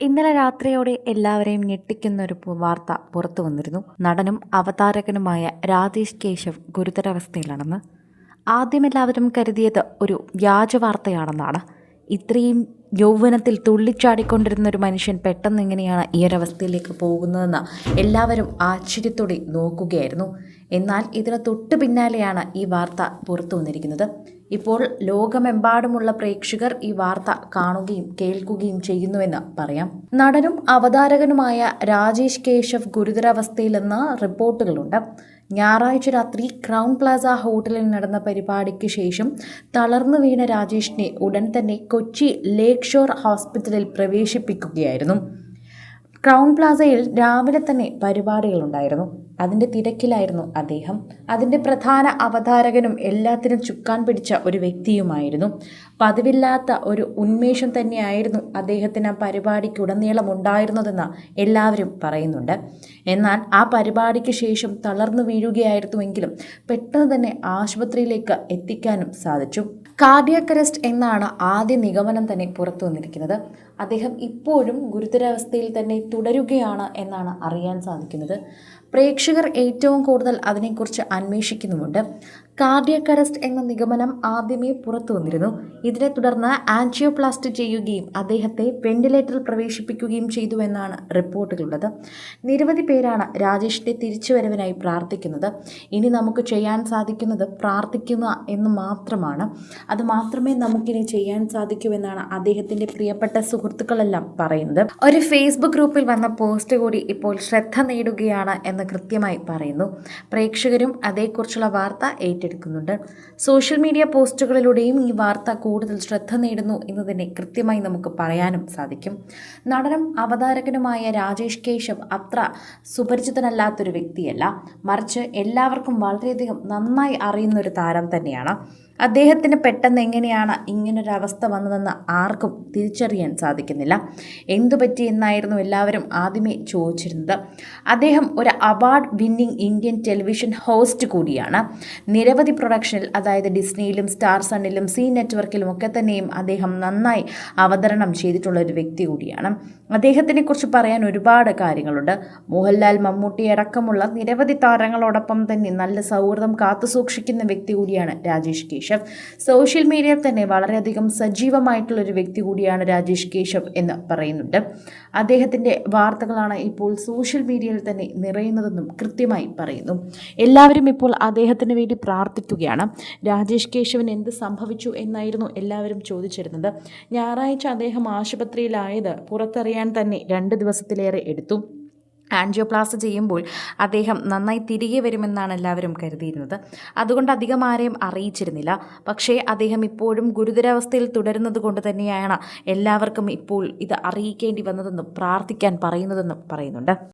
ഇന്നലെ രാത്രിയോടെ എല്ലാവരെയും ഞെട്ടിക്കുന്ന ഒരു വാർത്ത പുറത്തു വന്നിരുന്നു. നടനും അവതാരകനുമായ രാധേഷ് കേശവ് ഗുരുതരാവസ്ഥയിലാണെന്ന്. ആദ്യം എല്ലാവരും കരുതിയത് ഒരു വ്യാജ വാർത്തയാണെന്നാണ്. ഇത്രയും യൗവനത്തിൽ തുള്ളിച്ചാടിക്കൊണ്ടിരുന്ന ഒരു മനുഷ്യൻ പെട്ടെന്ന് എങ്ങനെയാണ് ഈ ഒരവസ്ഥയിലേക്ക് പോകുന്നതെന്ന് എല്ലാവരും ആശ്ചര്യത്തോടെ നോക്കുകയായിരുന്നു. എന്നാൽ ഇതിന് തൊട്ടു പിന്നാലെയാണ് ഈ വാർത്ത പുറത്തു വന്നിരിക്കുന്നത്. ഇപ്പോൾ ലോകമെമ്പാടുമുള്ള പ്രേക്ഷകർ ഈ വാർത്ത കാണുകയും കേൾക്കുകയും ചെയ്യുന്നുവെന്ന് പറയാം. നടനും അവതാരകനുമായ രാജേഷ് കേശവ് ഗുരുതരാവസ്ഥയിലെന്ന് റിപ്പോർട്ടുകളുണ്ട്. ഞായറാഴ്ച രാത്രി ക്രൗൺ പ്ലാസ ഹോട്ടലിൽ നടന്ന പരിപാടിക്ക് ശേഷം തളർന്നു വീണ രാജേഷിനെ ഉടൻ തന്നെ കൊച്ചി ലേക്ക് ഷോർ ഹോസ്പിറ്റലിൽ പ്രവേശിപ്പിക്കുകയായിരുന്നു. ക്രൗൺ പ്ലാസയിൽ രാവിലെ തന്നെ പരിപാടികളുണ്ടായിരുന്നു. അതിന്റെ തിരക്കിലായിരുന്നു അദ്ദേഹം. അതിന്റെ പ്രധാന അവതാരകനും എല്ലാത്തിനും ചുക്കാൻ പിടിച്ച ഒരു വ്യക്തിയുമായിരുന്നു. പതിവില്ലാത്ത ഒരു ഉന്മേഷം തന്നെയായിരുന്നു അദ്ദേഹത്തിന് ആ പരിപാടിക്ക് ഉടനീളം ഉണ്ടായിരുന്നതെന്ന് എല്ലാവരും പറയുന്നുണ്ട്. എന്നാൽ ആ പരിപാടിക്ക് ശേഷം തളർന്നു വീഴുകയായിരുന്നുവെങ്കിലും പെട്ടെന്ന് തന്നെ ആശുപത്രിയിലേക്ക് എത്തിക്കാനും സാധിച്ചു. കാർഡിയക് അറസ്റ്റ് എന്നാണ് ആദ്യ നിഗമനം തന്നെ പുറത്തു വന്നിരിക്കുന്നത്. അദ്ദേഹം ഇപ്പോഴും ഗുരുതരാവസ്ഥയിൽ തന്നെ തുടരുകയാണ് എന്നാണ് അറിയാൻ സാധിക്കുന്നത്. പ്രേക്ഷകർ ഏറ്റവും കൂടുതൽ അതിനെക്കുറിച്ച് അന്വേഷിക്കുന്നുമുണ്ട്. കാർഡിയക് അറസ്റ്റ് എന്ന നിഗമനം ആദ്യമേ പുറത്തു വന്നിരുന്നു. ഇതിനെ തുടർന്ന് ആൻജിയോപ്ലാസ്റ്റ് ചെയ്യുകയും അദ്ദേഹത്തെ വെന്റിലേറ്ററിൽ പ്രവേശിപ്പിക്കുകയും ചെയ്തു എന്നാണ് റിപ്പോർട്ടുകളുള്ളത്. നിരവധി പേരാണ് രാജേഷിന്റെ തിരിച്ചുവരവിനായി പ്രാർത്ഥിക്കുന്നത്. ഇനി നമുക്ക് ചെയ്യാൻ സാധിക്കുന്നത് പ്രാർത്ഥിക്കുക എന്ന് മാത്രമാണ്. അത് മാത്രമേ നമുക്കിനി ചെയ്യാൻ സാധിക്കൂ എന്നാണ് അദ്ദേഹത്തിന്റെ പ്രിയപ്പെട്ട സുഹൃത്തുക്കളെല്ലാം പറയുന്നത്. ഒരു ഫേസ്ബുക്ക് ഗ്രൂപ്പിൽ വന്ന പോസ്റ്റ് കൂടി ഇപ്പോൾ ശ്രദ്ധ നേടുകയാണ് എന്ന് കൃത്യമായി പറയുന്നു. പ്രേക്ഷകരും അതേക്കുറിച്ചുള്ള വാർത്ത ഏറ്റെടുക്കുന്നുണ്ട് സോഷ്യൽ മീഡിയ പോസ്റ്റുകളിലൂടെയും ഈ വാർത്ത കൂടുതൽ ശ്രദ്ധ നേടുന്നു എന്ന് തന്നെ കൃത്യമായി നമുക്ക് പറയാനും സാധിക്കും. നടനം അവതാരകനുമായ രാജേഷ് കേശവ് അത്ര സുപരിചിതനല്ലാത്തൊരു വ്യക്തിയല്ല. മറിച്ച് എല്ലാവർക്കും വളരെയധികം നന്നായി അറിയുന്ന ഒരു താരം തന്നെയാണ്. അദ്ദേഹത്തിന് പെട്ടെന്ന് എങ്ങനെയാണ് ഇങ്ങനൊരവസ്ഥ വന്നതെന്ന് ആർക്കും തിരിച്ചറിയാൻ സാധിക്കുന്നില്ല. എന്തു പറ്റി എന്നായിരുന്നു എല്ലാവരും ആദ്യമേ ചോദിച്ചിരുന്നത്. അദ്ദേഹം ഒരു award winning Indian television host കൂടിയാണ്. നിരവധി പ്രൊഡക്ഷനിൽ അതായത് ഡിസ്നിയിലും സ്റ്റാർ സണ്ണിലും സി നെറ്റ്വർക്കിലും ഒക്കെ തന്നെയും അദ്ദേഹം നന്നായി അവതരണം ചെയ്തിട്ടുള്ള ഒരു വ്യക്തി കൂടിയാണ്. അദ്ദേഹത്തിനെ കുറിച്ച് പറയാൻ ഒരുപാട് കാര്യങ്ങളുണ്ട്. മോഹൻലാൽ മമ്മൂട്ടി അടക്കമുള്ള നിരവധി താരങ്ങളോടൊപ്പം തന്നെ നല്ല സൗഹൃദം കാത്തുസൂക്ഷിക്കുന്ന വ്യക്തി കൂടിയാണ് രാജേഷ് കേശവ്. സോഷ്യൽ മീഡിയയിൽ തന്നെ വളരെയധികം സജീവമായിട്ടുള്ള ഒരു വ്യക്തി കൂടിയാണ് രാജേഷ് കേശവ് എന്ന് പറയുന്നുണ്ട്. അദ്ദേഹത്തിന്റെ വാർത്തകളാണ് ഇപ്പോൾ സോഷ്യൽ മീഡിയയിൽ തന്നെ നിറയുന്നതെന്നും കൃത്യമായി പറയുന്നു. എല്ലാവരും ഇപ്പോൾ അദ്ദേഹത്തിന് വേണ്ടി പ്രാർത്ഥിക്കുകയാണ് രാജേഷ് കേശവൻ എന്ത് സംഭവിച്ചു എന്നായിരുന്നു എല്ലാവരും ചോദിച്ചിരുന്നത്. ഞായറാഴ്ച അദ്ദേഹം ആശുപത്രിയിലായത് പുറത്തറിയാൻ തന്നെ രണ്ട് ദിവസത്തിലേറെ എടുത്തു. ആൻജിയോപ്ലാസ്റ്റ് ചെയ്യുമ്പോൾ അദ്ദേഹം നന്നായി തിരികെ വരുമെന്നാണ് എല്ലാവരും കരുതിയിരുന്നത്. അതുകൊണ്ട് അധികം ആരെയും അറിയിച്ചിരുന്നില്ല. പക്ഷേ അദ്ദേഹം ഇപ്പോഴും ഗുരുതരാവസ്ഥയിൽ തുടരുന്നത് കൊണ്ട് തന്നെയാണ് എല്ലാവർക്കും ഇപ്പോൾ ഇത് അറിയിക്കേണ്ടി വന്നതെന്നും പ്രാർത്ഥിക്കാൻ പറയുന്നതെന്നും പറയുന്നുണ്ട്.